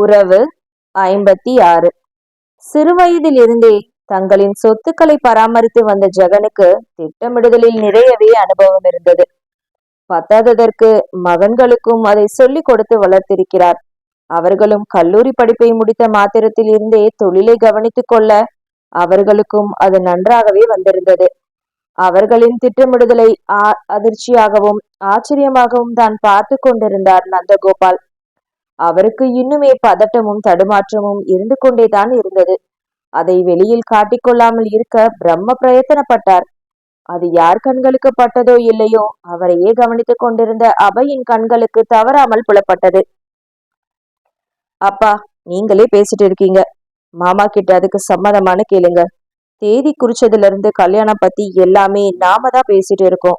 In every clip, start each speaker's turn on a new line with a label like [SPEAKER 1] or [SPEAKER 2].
[SPEAKER 1] உறவு ஐம்பத்தி ஆறு. சிறுவயதிலிருந்தே தங்களின் சொத்துக்களை பராமரித்து வந்த ஜெகனுக்கு திட்டமிடுதலில் நிறையவே அனுபவம் இருந்தது. பத்தாததற்கு மகன்களுக்கும் அதை சொல்லிக் கொடுத்து வளர்த்திருக்கிறார். அவர்களும் கல்லூரி படிப்பை முடித்த மாத்திரத்தில் இருந்தே தொழிலை கவனித்துக் கொள்ள அவர்களுக்கும் அது நன்றாகவே வந்திருந்தது. அவர்களின் திட்டமிடுதலை அதிர்ச்சியாகவும் ஆச்சரியமாகவும் தான் பார்த்து கொண்டிருந்தார் நந்தகோபால். அவருக்கு இன்னுமே பதட்டமும் தடுமாற்றமும் இருந்து கொண்டேதான் இருந்தது. அதை வெளியில் காட்டிக்கொள்ளாமல் இருக்க பிரம்ம பிரயத்தனப்பட்டார். அது யார் கண்களுக்கு பட்டதோ இல்லையோ அவரையே கவனித்துக் கொண்டிருந்த அபயின் கண்களுக்கு தவறாமல் புலப்பட்டது. அப்பா நீங்களே பேசிட்டு இருக்கீங்க. மாமா கிட்ட அதுக்கு சம்மதமான கேளுங்க. தேதி குறிச்சதுல இருந்து கல்யாணம் பத்தி எல்லாமே நாம தான் பேசிட்டு இருக்கோம்.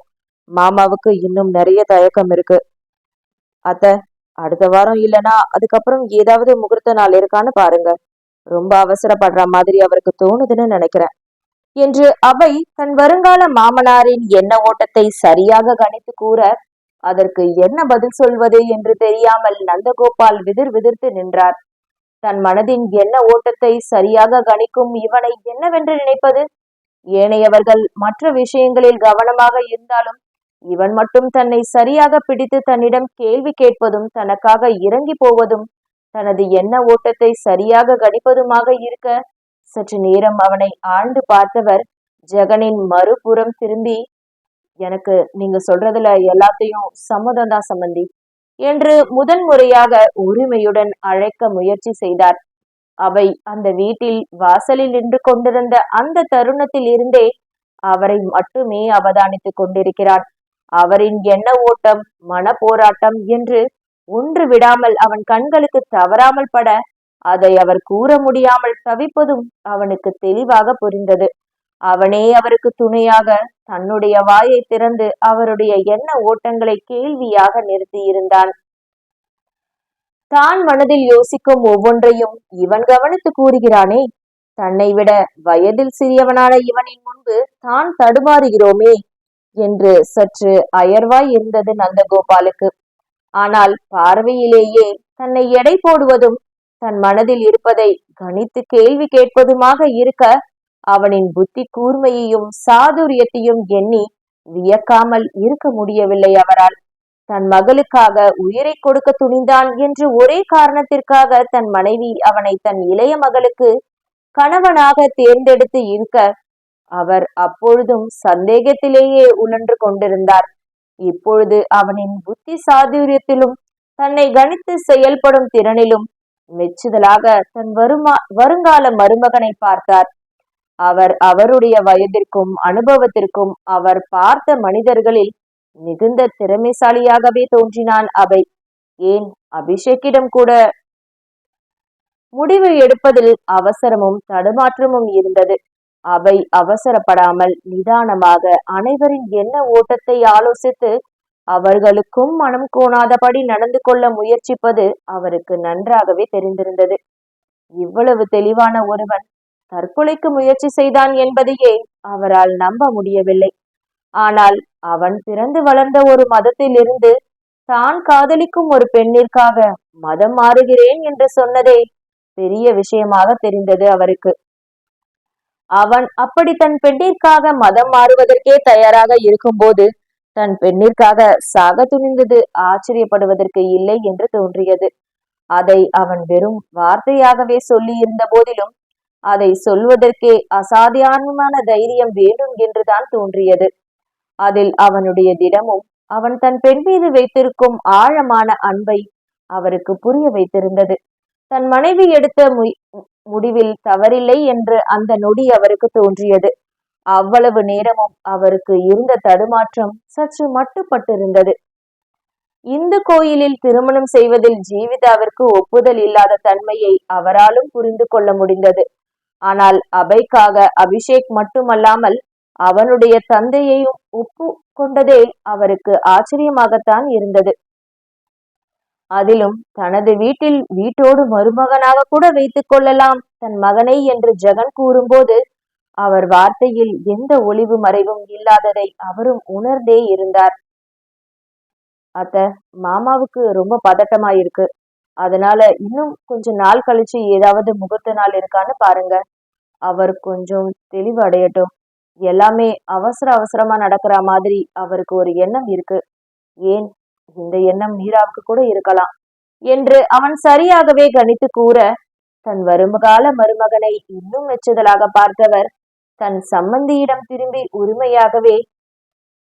[SPEAKER 1] மாமாவுக்கு இன்னும் நிறைய தயக்கம் இருக்கு. அத்த அடுத்த வாரம் இல்லனா அதுக்கப்புறம் ஏதாவது முகூர்த்த நாள் இருக்கான்னு பாருங்க. ரொம்ப அவசரப்படுற மாதிரி அவருக்கு தோணுதுன்னு நினைக்கிறேன். என்று அவை தன் வருங்கால மாமனாரின் எண்ண ஓட்டத்தை சரியாக கணித்து கூற அதற்கு என்ன பதில் சொல்வது? என்று தெரியாமல் நந்தகோபால் விதிர் விதிர்த்து நின்றார். தன் மனதின் எண்ண ஓட்டத்தை சரியாக கணிக்கும் இவனை என்னவென்று நினைப்பது? ஏனையவர்கள் மற்ற விஷயங்களில் கவனமாக இருந்தாலும் இவன் மட்டும் தன்னை சரியாக பிடித்து தன்னிடம் கேள்வி கேட்பதும் தனக்காக இறங்கி போவதும் தனது எண்ண ஓட்டத்தை சரியாக கணிப்பதுமாக இருக்க சற்று நேரம் அவனை ஆழ்ந்து பார்த்தவர் ஜெகனின் மறுபுறம் திரும்பி எனக்கு நீங்க சொல்றதுல எல்லாத்தையும் சம்மதம் தான் சம்பந்தி என்று முதன் முறையாக உரிமையுடன் அழைக்க முயற்சி செய்தார். அவை அந்த வீட்டில் வாசலில் நின்று கொண்டிருந்த அந்த தருணத்தில் இருந்தே அவரை மட்டுமே அவதானித்துக் கொண்டிருக்கிறான் அவரின் எண்ண ஓட்டம் மன போராட்டம் என்று ஒன்று விடாமல் அவன் கண்களுக்கு தவறாமல் பட அதை அவர் கூற முடியாமல் தவிப்பதும் அவனுக்கு தெளிவாக புரிந்தது. அவனே அவருக்கு துணையாக தன்னுடைய வாயை திறந்து அவருடைய எண்ண ஓட்டங்களை கேள்வியாக நிறுத்தியிருந்தான். தான் மனதில் யோசிக்கும் ஒவ்வொன்றையும் இவன் கவனித்து கூறுகிறானே தன்னை விட வயதில் சிறியவனான இவனின் முன்பு தான் தடுமாறுகிறோமே என்று சற்று அயர்வாய் இருந்தது நந்தகோபாலுக்கு. ஆனால் பார்வையிலேயே தன்னை எடை போடுவதும் தன் மனதில் இருப்பதை கணித்து கேள்வி கேட்பதுமாக இருக்க அவனின் புத்தி கூர்மையையும் சாதுரியத்தையும் எண்ணி வியக்காமல் இருக்க முடியவில்லை அவரால். தன் மகளுக்காக உயிரை கொடுக்க துணிந்தான் என்று ஒரே காரணத்திற்காக தன் மனைவி அவனை தன் இளைய மகளுக்கு கணவனாக தேர்ந்தெடுத்து இருக்க அவர் அப்பொழுதும் சந்தேகத்திலேயே உழன்று கொண்டிருந்தார். இப்பொழுது அவனின் புத்தி சாதுரியத்திலும் தன்னை கணித்து செயல்படும் திறனிலும் மெச்சுதலாக தன் வருமா வருங்கால மருமகனை பார்த்தார். அவர் அவருடைய வயதிற்கும் அனுபவத்திற்கும் அவர் பார்த்த மனிதர்களில் மிகுந்த திறமைசாலியாகவே தோன்றினான் அவை. ஏன் அபிஷேக்கிடம் கூட முடிவு எடுப்பதில் அவசரமும் தடுமாற்றமும் இருந்தது. அவை அவசரப்படாமல் நிதானமாக அனைவரின் என்ன ஓட்டத்தை ஆலோசித்து அவர்களுக்கும் மனம் கோணாதபடி நடந்து கொள்ள முயற்சிப்பது அவருக்கு நன்றாகவே தெரிந்திருந்தது. இவ்வளவு தெளிவான ஒருவன் தற்கொலைக்கு முயற்சி செய்தான் என்பதையே அவரால் நம்ப முடியவில்லை. ஆனால் அவன் பிறந்து வளர்ந்த ஒரு மதத்திலிருந்து தான் காதலிக்கும் ஒரு பெண்ணிற்காக மதம் மாறுகிறேன் என்று சொன்னதே பெரிய விஷயமாக தெரிந்தது அவருக்கு. அவன் அப்படி தன் பெண்ணிற்காக மதம் மாறுவதற்கே தயாராக இருக்கும்போது தன் பெண்ணிற்காக சாக துணிந்தது ஆச்சரியப்படுவதற்கு இல்லை என்று தோன்றியது. அதை அவன் வெறும் வார்த்தையாகவே சொல்லி இருந்த போதிலும் அதை சொல்வதற்கே அசாத்தியானமான தைரியம் வேண்டும் என்றுதான் தோன்றியது. அதில் அவனுடைய திடமும் அவன் தன் பெண் மீது வைத்திருக்கும் ஆழமான அன்பை அவருக்கு புரிய வைத்திருந்தது. தன் மனைவி எடுத்த மு- முடிவில் தவறில்லை என்று அந்த நொடி அவருக்கு தோன்றியது. அவ்வளவு நேரமும் அவருக்கு இருந்த தடுமாற்றம் சற்று மட்டுப்பட்டிருந்தது. இந்து கோயிலில் திருமணம் செய்வதில் ஜீவிதாவிற்கு ஒப்புதல் இல்லாத தன்மையை அவராலும் புரிந்து கொள்ள முடிந்தது. ஆனால் அபைக்காக அபிஷேக் மட்டுமல்லாமல் அவனுடைய தந்தையையும் ஒப்பு கொண்டதே அவருக்கு ஆச்சரியமாகத்தான் இருந்தது. அதிலும் தனது வீட்டில் வீட்டோடு மருமகனாக கூட வைத்துக் கொள்ளலாம். தன் மகனை என்று ஜெகன் கூறும்போது அவர் வார்த்தையில் எந்த ஒளிவு மறைவும் இல்லாததை அவரும் உணர்ந்தே இருந்தார். அத்த மாமாவுக்கு ரொம்ப பதட்டமா இருக்கு அதனால இன்னும் கொஞ்ச நாள் கழிச்சு ஏதாவது முகூர்த்த நாள் இருக்கான்னு பாருங்க. அவர் கொஞ்சம் தெளிவு அடையட்டும். எல்லாமே அவசர அவசரமா நடக்கிற மாதிரி அவருக்கு ஒரு எண்ணம் இருக்கு. ஏன் இந்த எண்ணம் மீராவுக்கு கூட இருக்கலாம் என்று அவன் சரியாகவே கணித்து கூற தன் வருமகால மருமகனை இன்னும் மெச்சுதலாக பார்த்தவர் தன் சம்மந்தியிடம் திரும்பி உரிமையாகவே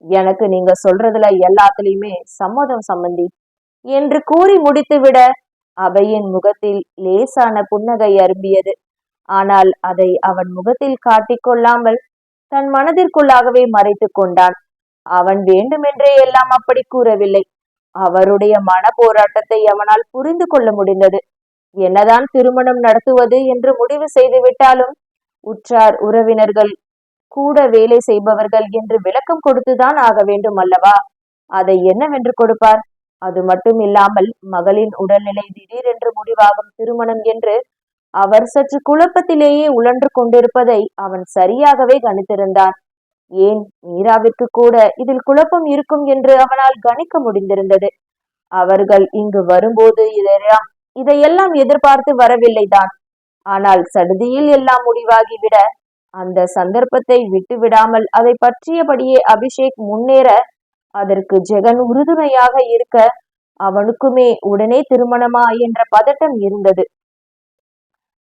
[SPEAKER 1] எனக்கு நீங்க சொல்றதுல எல்லாத்துலயுமே சம்மதம் சம்மந்தி என்று கூறி முடித்துவிட அவையின் முகத்தில் லேசான புன்னகை அரும்பியது. ஆனால் அதை அவன் முகத்தில் காட்டிக்கொள்ளாமல் தன் மனதிற்குள்ளாகவே மறைத்து கொண்டான். அவன் வேண்டுமென்றே எல்லாம் அப்படி கூறவில்லை. அவருடைய மன போராட்டத்தை அவனால் புரிந்து கொள்ள முடிந்தது. என்னதான் திருமணம் நடத்துவது என்று முடிவு செய்து விட்டாலும் உற்றார் உறவினர்கள் கூட வேலை செய்பவர்கள் என்று விளக்கம் கொடுத்துதான் ஆக வேண்டும் அல்லவா? அதை என்னவென்று கொடுப்பார்? அது மட்டும் இல்லாமல் மகளின் உடல்நிலை திடீரென்று முடிவாகும் திருமணம் என்று அவர் சற்று குழப்பத்திலேயே உழன்று கொண்டிருப்பதை அவன் சரியாகவே கணித்திருந்தான். ஏன் மீராவிற்கு கூட இதில் குழப்பம் இருக்கும் என்று அவனால் கணிக்க முடிந்திருந்தது. அவர்கள் இங்கு வரும்போது இதெல்லாம் இதையெல்லாம் எதிர்பார்த்து வரவில்லைதான். ஆனால் சடுதியில் எல்லாம் முடிவாகிவிட அந்த சந்தர்ப்பத்தை விட்டுவிடாமல் அதை பற்றியபடியே அபிஷேக் முன்னேற அதற்கு ஜெகன் உறுதுணையாக இருக்க அவனுக்குமே உடனே திருமணமா? என்ற பதட்டம் இருந்தது.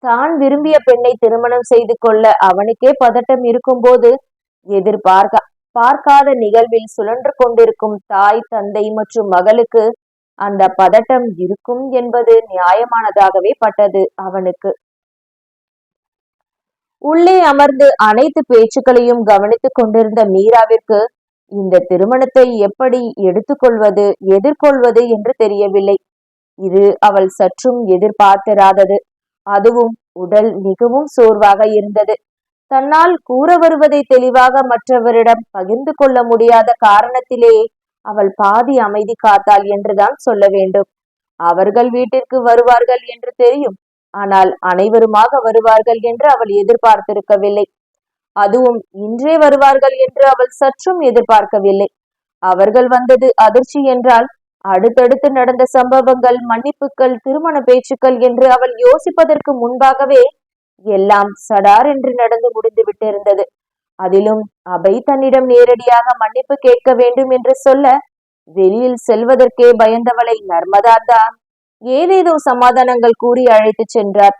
[SPEAKER 1] தான் விரும்பிய பெண்ணை திருமணம் செய்து கொள்ள அவனுக்கே பதட்டம் இருக்கும்போது எதிர்பார்க்க பார்க்காத நிகழ்வில் சுழன்று கொண்டிருக்கும் தாய் தந்தை மற்றும் மகளுக்கு அந்த பதட்டம் இருக்கும் என்பது நியாயமானதாகவே பட்டது அவனுக்கு. உள்ளே அமர்ந்து அனைத்து பேச்சுக்களையும் கவனித்துக் கொண்டிருந்த மீராவிற்கு இந்த திருமணத்தை எப்படி எடுத்துக்கொள்வது எதிர்கொள்வது என்று தெரியவில்லை. இது அவள் சற்றும் எதிர்பார்த்திராதது. அதுவும் உடல் மிகவும் சோர்வாக இருந்தது. தன்னால் கூற வருவதை தெளிவாக மற்றவரிடம் பகிர்ந்து கொள்ள முடியாத காரணத்திலே அவள் பாதி அமைதி காத்தாள் என்றுதான் சொல்ல வேண்டும். அவர்கள் வீட்டிற்கு வருவார்கள் என்று தெரியும். ஆனால் அனைவருமாக வருவார்கள் என்று அவள் எதிர்பார்த்திருக்கவில்லை. அதுவும் இன்றே வருவார்கள் என்று அவள் சற்றும் எதிர்பார்க்கவில்லை. அவர்கள் வந்தது அதிர்ச்சி என்றால் அடுத்தடுத்து நடந்த சம்பவங்கள் மன்னிப்புகள் திருமண பேச்சுக்கள் என்று அவள் யோசிப்பதற்கு முன்பாகவே எல்லாம் சடார் என்று நடந்து முடிந்து விட்டிருந்தது. அதிலும் அபை தன்னிடம் நேரடியாக மன்னிப்பு கேட்க வேண்டும் என்று சொல்ல வெளியில் செல்வதற்கே பயந்தவளை நர்மதா தான் ஏதேதோ சமாதானங்கள் கூறி அழைத்துச் சென்றார்.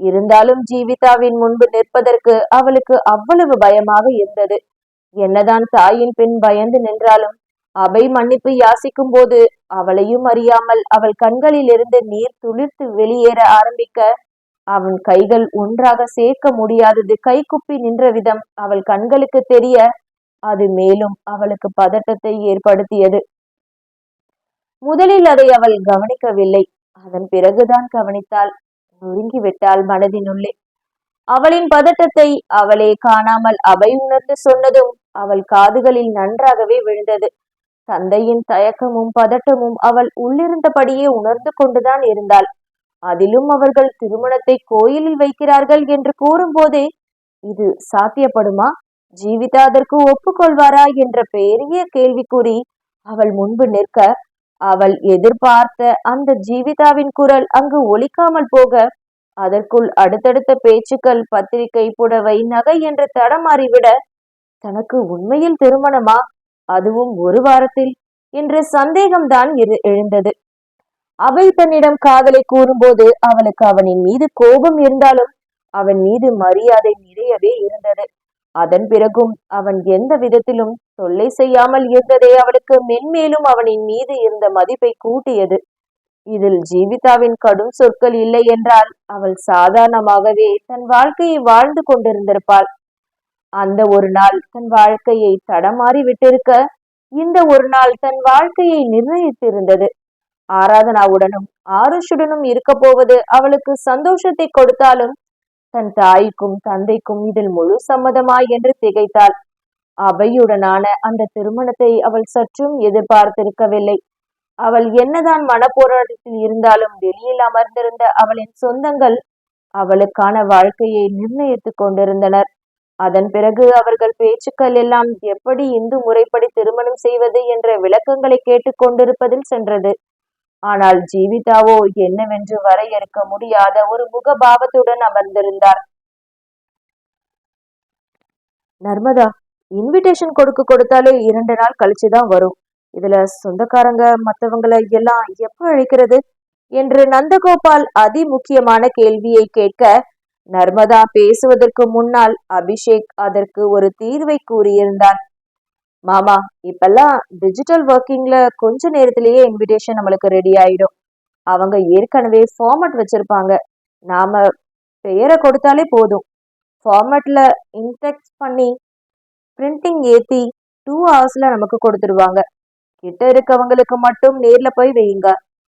[SPEAKER 1] இருந்தாலும் ஜீவிதாவின் முன்பு நிற்பதற்கு அவளுக்கு அவ்வளவு பயமாக இருந்தது. என்னதான் தாயின் பின் பயந்து நின்றாலும் அபை மன்னிப்பு யாசிக்கும் போது அவளையும் அறியாமல் அவள் கண்களில் இருந்து நீர் துளிர்த்து வெளியேற ஆரம்பிக்க அவன் கைகள் ஒன்றாக சேர்க்க முடியாதது. கைக்குப்பி நின்ற விதம் அவள் கண்களுக்கு தெரிய அது மேலும் அவளுக்கு பதட்டத்தை ஏற்படுத்தியது. முதலில் அதை அவள் கவனிக்கவில்லை. அதன் பிறகுதான் கவனித்தாள். நொறுங்கிவிட்டாள் மனதினுள்ளே. அவளின் பதட்டத்தை அவளே காணாமல் அவை உணர்ந்து சொன்னதும் அவள் காதுகளில் நன்றாகவே விழுந்தது. தந்தையின் தயக்கமும் பதட்டமும் அவள் உள்ளிருந்தபடியே உணர்ந்து கொண்டுதான் இருந்தாள். அதிலும் அவர்கள் திருமணத்தை கோயிலில் வைக்கிறார்கள் என்று கூறும்போதே இது சாத்தியப்படுமா? ஜீவிதா அதற்கு ஒப்புக்கொள்வாரா? என்ற பெரிய கேள்விக்குறி அவள் முன்பு நிற்க அவள் எதிர்பார்த்த அந்த ஜீவிதாவின் குரல் அங்கு ஒலிக்காமல் போக அதற்குள் அடுத்தடுத்த பேச்சுக்கள் பத்திரிகை புடவை நகை என்று தடமாறிவிட தனக்கு உண்மையில் திருமணமா? அதுவும் ஒரு வாரத்தில்? என்ற சந்தேகம்தான் எழுந்தது. அவை தன்னிடம் காதலை கூறும்போது அவளுக்கு அவனின் மீது கோபம் இருந்தாலும் அவன் மீது மரியாதை நிறையவே இருந்தது. அதன் பிறகும் அவன் எந்த விதத்திலும் தொல்லை செய்யாமல் இருந்ததே அவளுக்கு மென்மேலும் அவனின் மீது இருந்த மதிப்பை கூட்டியது. இதில் ஜீவிதாவின் கடும் சொற்கள் இல்லை என்றால் அவள் சாதாரணமாகவே தன் வாழ்க்கையை வாழ்ந்து கொண்டிருந்திருப்பாள். அந்த ஒரு நாள் தன் வாழ்க்கையை தடமாறி விட்டிருக்க இந்த ஒரு நாள் தன் வாழ்க்கையை நிர்ணயித்திருந்தது. ஆராதனாவுடனும் ஆருஷுடனும் இருக்க போவது அவளுக்கு சந்தோஷத்தை கொடுத்தாலும் தன் தாய்க்கும் தந்தைக்கும் இதில் முழு சம்மதமாய் என்று திகைத்தாள். அவையுடனான அந்த திருமணத்தை அவள் சற்றும் எதிர்பார்த்திருக்கவில்லை. அவள் என்னதான் மனப்போராட்டத்தில் இருந்தாலும் வெளியில் அமர்ந்திருந்த அவளின் சொந்தங்கள் அவளுக்கான வாழ்க்கையை நிர்ணயித்துக் கொண்டிருந்தனர். அதன் பிறகு அவர்கள் பேச்சுக்கள் எல்லாம் எப்படி இந்து முறைப்படி திருமணம் செய்வது என்ற விளக்கங்களை கேட்டுக்கொண்டிருப்பதில் சென்றது. ஆனால் ஜீவிதாவோ என்னவென்று வரையறுக்க முடியாத ஒரு முகபாவத்துடன் அமர்ந்திருந்தார். நர்மதா இன்விடேஷன் கொடுக்க கொடுத்தாலே இரண்டு நாள் கழிச்சுதான் வரும். இதுல சொந்தக்காரங்க மத்தவங்களை எல்லாம் எப்ப அழைக்கிறது என்று நந்தகோபால் அதி முக்கியமான கேள்வியை கேட்க நர்மதா பேசுவதற்கு முன்னால் அபிஷேக் அதற்கு ஒரு தீர்வை கூறியிருந்தான் மாமா இப்பெல்லாம் டிஜிட்டல் ஒர்க்கிங்ல கொஞ்ச நேரத்திலேயே இன்விடேஷன் நம்மளுக்கு ரெடி ஆயிடும். அவங்க ஏற்கனவே ஃபார்மட் வச்சிருப்பாங்க. நாம பெயரை கொடுத்தாலே போதும். ஃபார்மட்ல இன்டெக்ஸ் பண்ணி பிரிண்டிங் ஏத்தி டூ ஹவர்ஸ்ல நமக்கு கொடுத்துருவாங்க. கிட்ட இருக்கவங்களுக்கு மட்டும் நேர்ல போய் வையுங்க.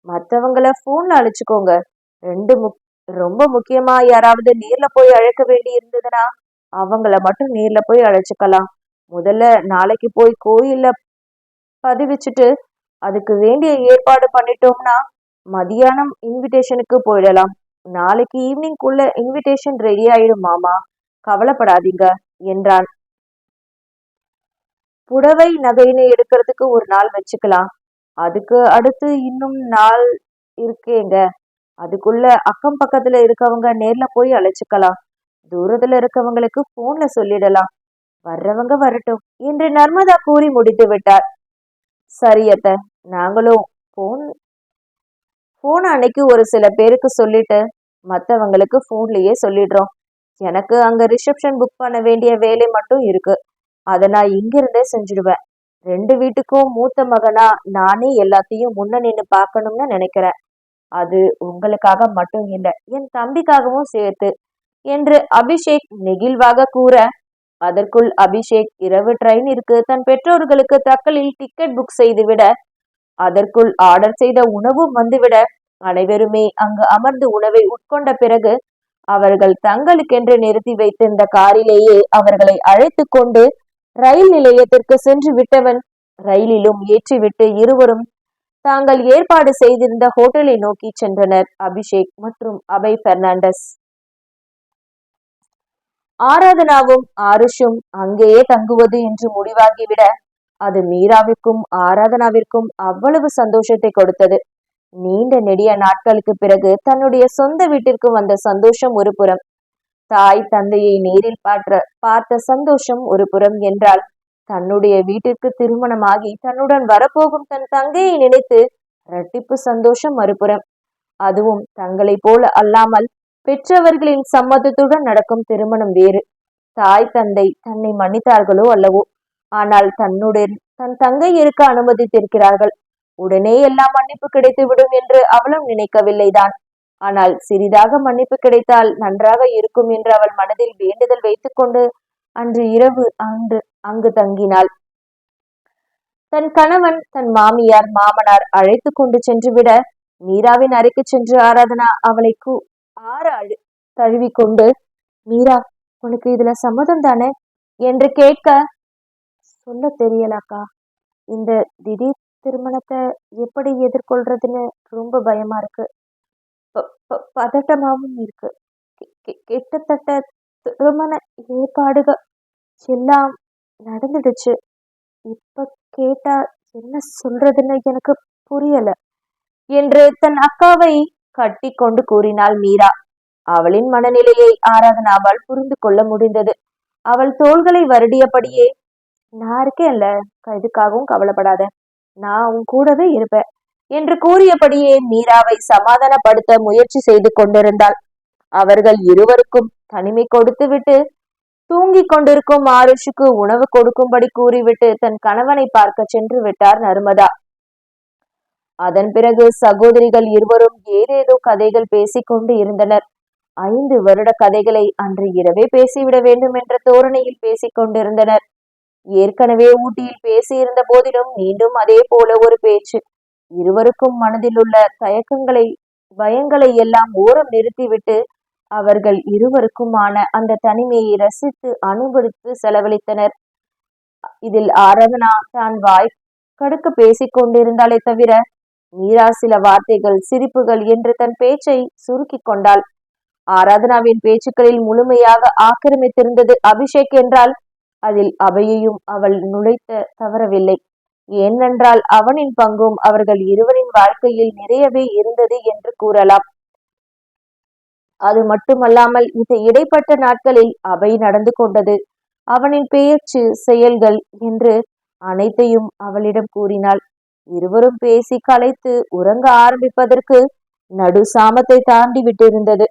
[SPEAKER 1] மற்றவங்கள ஃபோன்ல அழைச்சிக்கோங்க. ரெண்டு முக் ரொம்ப முக்கியமா யாராவது நேர்ல போய் அழைக்க வேண்டி இருந்ததுன்னா அவங்கள மட்டும் நேர்ல போய் அழைச்சிக்கலாம். முதல்ல நாளைக்கு போய் கோயில்ல பதிவிச்சுட்டு அதுக்கு வேண்டிய ஏற்பாடு பண்ணிட்டோம்னா மதியானம் இன்விடேஷனுக்கு போயிடலாம். நாளைக்கு ஈவினிங்குள்ள இன்விடேஷன் ரெடி ஆயிடும் மாமா. கவலைப்படாதீங்க என்றான். புடவை நகைன்னு எடுக்கிறதுக்கு ஒரு நாள் வச்சுக்கலாம். அதுக்கு அடுத்து இன்னும் நாள் இருக்கேங்க. அதுக்குள்ள அக்கம் பக்கத்துல இருக்கவங்க நேர்ல போய் அழைச்சுக்கலாம். தூரத்துல இருக்கவங்களுக்கு போன்ல சொல்லிடலாம். வர்றவங்க வரட்டும் என்று நர்மதா கூறி முடித்து விட்டார். சரியத்த நாங்களும் போன் போன் அன்னைக்கு ஒரு சில பேருக்கு சொல்லிட்டு மற்றவங்களுக்கு ஃபோன்லேயே சொல்லிடுறோம். எனக்கு அங்க ரிசப்ஷன் புக் பண்ண வேண்டிய வேலை மட்டும் இருக்கு. அதை நான் இங்கிருந்தே செஞ்சிடுவேன். ரெண்டு வீட்டுக்கும் மூத்த மகனா நானே எல்லாத்தையும் முன்ன நின்று பார்க்கணும்னு நினைக்கிறேன். அது உங்களுக்காக மட்டும் இல்லை என் தம்பிக்காகவும் சேர்த்து என்று அபிஷேக் நெகிழ்வாக கூற அதற்குள் அபிஷேக் இரவு ட்ரெயினிற்கு தன் பெற்றோர்களுக்கு தக்கலில் டிக்கெட் புக் செய்துவிட அதற்குள் ஆர்டர் செய்த உணவும் வந்துவிட அனைவருமே அங்கு அமர்ந்து உணவை உட்கொண்ட பிறகு அவர்கள் தங்களுக்கென்று நிறுத்தி வைத்திருந்த காரிலேயே அவர்களை அழைத்து கொண்டு ரயில் நிலையத்திற்கு சென்று விட்டவன் ரயிலிலும் ஏற்றிவிட்டு இருவரும் தாங்கள் ஏற்பாடு செய்திருந்த ஹோட்டலை நோக்கி சென்றனர். அபிஷேக் மற்றும் அபய் பெர்னாண்டஸ். ஆராதனாவும் ஆருஷும் அங்கேயே தங்குவது என்று முடிவாகிவிட அது மீராவிற்கும் ஆராதனாவிற்கும் அவ்வளவு சந்தோஷத்தை கொடுத்தது. நீண்ட நெடிய நாட்களுக்கு பிறகு தன்னுடைய சொந்த வீட்டிற்கு வந்த சந்தோஷம் ஒரு புறம். தாய் தந்தையை நேரில் பார்த்த பார்த்த சந்தோஷம் ஒரு புறம் என்றால் தன்னுடைய வீட்டிற்கு திருமணமாகி தன்னுடன் வரப்போகும் தன் தங்கையை நினைத்து இரட்டிப்பு சந்தோஷம் மறுபுறம். அதுவும் தங்களைப் போல அல்லாமல் பெற்றவர்களின் சம்மதத்துடன் நடக்கும் திருமணம் வேறு. தாய் தந்தை தன்னை மன்னித்தார்களோ அல்லவோ? ஆனால் தன்னுடன் தன் தங்கை இருக்க அனுமதித்திருக்கிறார்கள். உடனே எல்லாம் மன்னிப்பு கிடைத்துவிடும் என்று அவளும் நினைக்கவில்லைதான். ஆனால் சிறிதாக மன்னிப்பு கிடைத்தால் நன்றாக இருக்கும் என்று அவள் மனதில் வேண்டுதல் வைத்துக்கொண்டு அன்று இரவு அன்று அங்கு தங்கினாள். தன் கணவன் தன் மாமியார் மாமனார் அழைத்து கொண்டு சென்று விட மீராவின் அறைக்கு சென்று ஆராதனா அவளை கூ ஆற அழு தழுவி கொண்டு மீரா உனக்கு இதுல சம்மதம் தானே? என்று கேட்க சொல்ல தெரியலக்கா. இந்த திடீர் திருமணத்தை எப்படி எதிர்கொள்றதுன்னு ரொம்ப பயமா இருக்கு. பதட்டமாகவும் இருக்கு. கிட்டத்தட்ட திருமண ஏற்பாடுகள் எல்லாம் நடந்துடுச்சு. இப்ப கேட்டா என்ன சொல்றதுன்னு எனக்கு புரியல என்று தன் அக்காவை கட்டி கொண்டு கூறினாள் மீரா. அவளின் மனநிலையை ஆராதனாவால் புரிந்து கொள்ள முடிந்தது. அவள் தோள்களை வருடியபடியே நான் இருக்கேன்ல இதுக்காகவும் கவலைப்படாத. நான் உன் கூடவே இருப்பேன் என்று கூறியபடியே மீராவை சமாதானப்படுத்த முயற்சி செய்து கொண்டிருந்தாள். அவர்கள் இருவருக்கும் தனிமை கொடுத்துவிட்டு தூங்கிக் கொண்டிருக்கும் ஆருஷுக்கு உணவு கொடுக்கும்படி கூறிவிட்டு தன் கணவனை பார்க்க சென்று விட்டார் நர்மதா. அதன் பிறகு சகோதரிகள் இருவரும் ஏதேதோ கதைகள் பேசிக்கொண்டு இருந்தனர். ஐந்து வருட கதைகளை அன்று இரவே பேசிவிட வேண்டும் என்ற தோரணையில் பேசிக் கொண்டிருந்தனர் ஏற்கனவே ஊட்டியில் பேசியிருந்த போதிலும் மீண்டும் அதே போல ஒரு பேச்சு. இருவருக்கும் மனதில் உள்ள தயக்கங்களை பயங்களை எல்லாம் ஓரம் நிறுத்திவிட்டு அவர்கள் இருவருக்குமான அந்த தனிமையை ரசித்து அனுபவித்து செலவழித்தனர். இதில் ஆராதனா தான் வாய் கடுக்க பேசிக் கொண்டிருந்தாலே தவிர மீரா சில வார்த்தைகள் சிரிப்புகள் என்று தன் பேச்சை சுருக்கி கொண்டாள். ஆராதனாவின் பேச்சுக்களில் முழுமையாக ஆக்கிரமித்திருந்தது அபிஷேக் என்றால் அதில் அவையையும் அவள் நுழைத்த தவறவில்லை. ஏனென்றால் அவனின் பங்கும் அவர்கள் இருவரின் வாழ்க்கையில் நிறையவே இருந்தது என்று கூறலாம். அது மட்டுமல்லாமல் இந்த இடைப்பட்ட நாட்களில் அவை நடந்து கொண்டது. அவனின் பேச்சு செயல்கள் என்று அனைத்தையும் அவளிடம் கூறினாள். இருவரும் பேசி கலைத்து உறங்க ஆரம்பிப்பதற்கு நடு சாமத்தை தாண்டி விட்டிருந்தது.